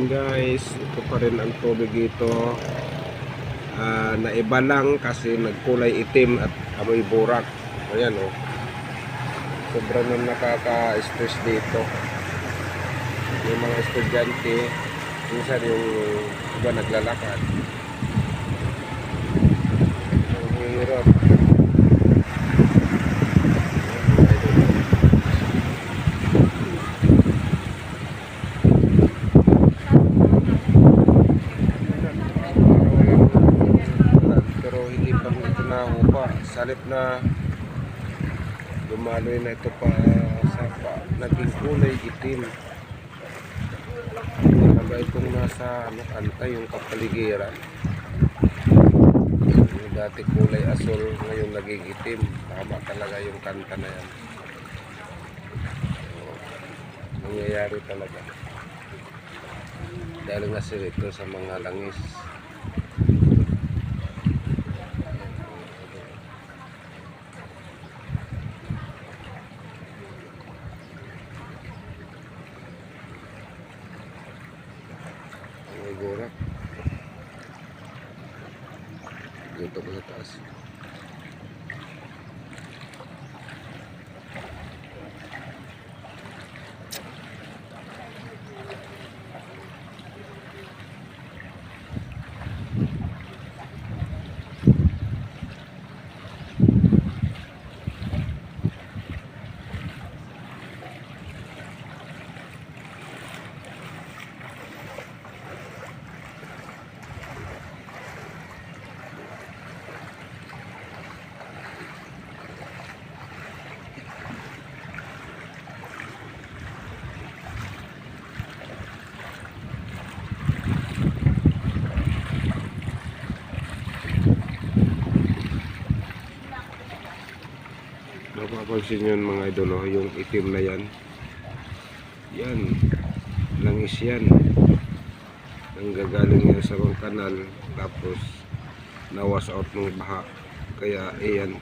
morning guys. Ito pa rin ang tubig dito. Ah, naiba lang kasi nagkulay itim at amoy burak. Ayan oh. Sobrang nang nakaka-stress dito. Yung mga estudyante, minsan yung iba naglalakad. Ang hirap. pero hindi pa ito nahupa. Salip na lumaloy na ito pa sa pa. Naging kulay itim. Talaga itong nasa ano, kanta yung kapaligiran. Yung dati kulay asul, ngayon naging itim. Tama talaga yung kanta na yan. So, nangyayari talaga. Dahil nga sila ito sa mga langis. May burak. Dito ko sa Mapapansin yun mga idolo, yung itim na yan. Yan, langis yan. Ang gagaling yan sa mga kanal, tapos nawas out ng baha. Kaya ayan,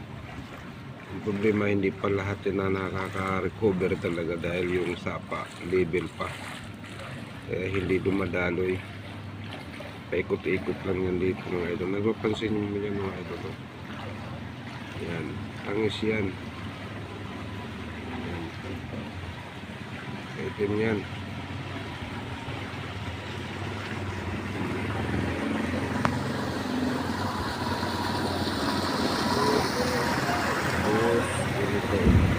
ang problema hindi pa lahat na nakaka-recover talaga dahil yung sapa, level pa. Kaya hindi dumadaloy. Paikot-ikot lang yan dito mga idol. Nagpapansin mo yan mga idol. oh. Yan, langis yan. Itim yan. Tapos, ganito.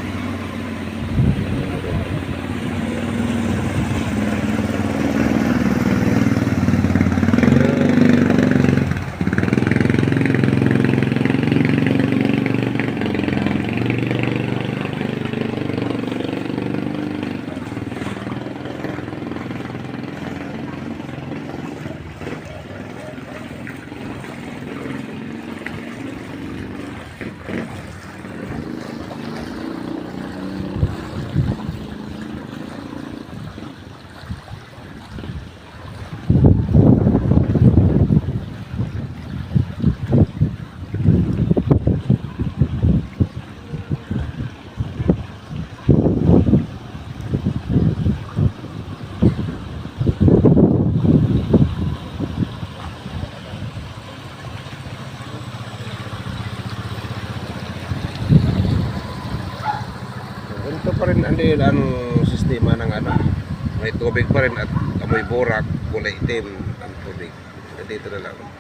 Ganito pa rin ano yun, ang sistema ng ano. May tubig pa rin at amoy burak, kulay itim ang tubig. Dito na lang.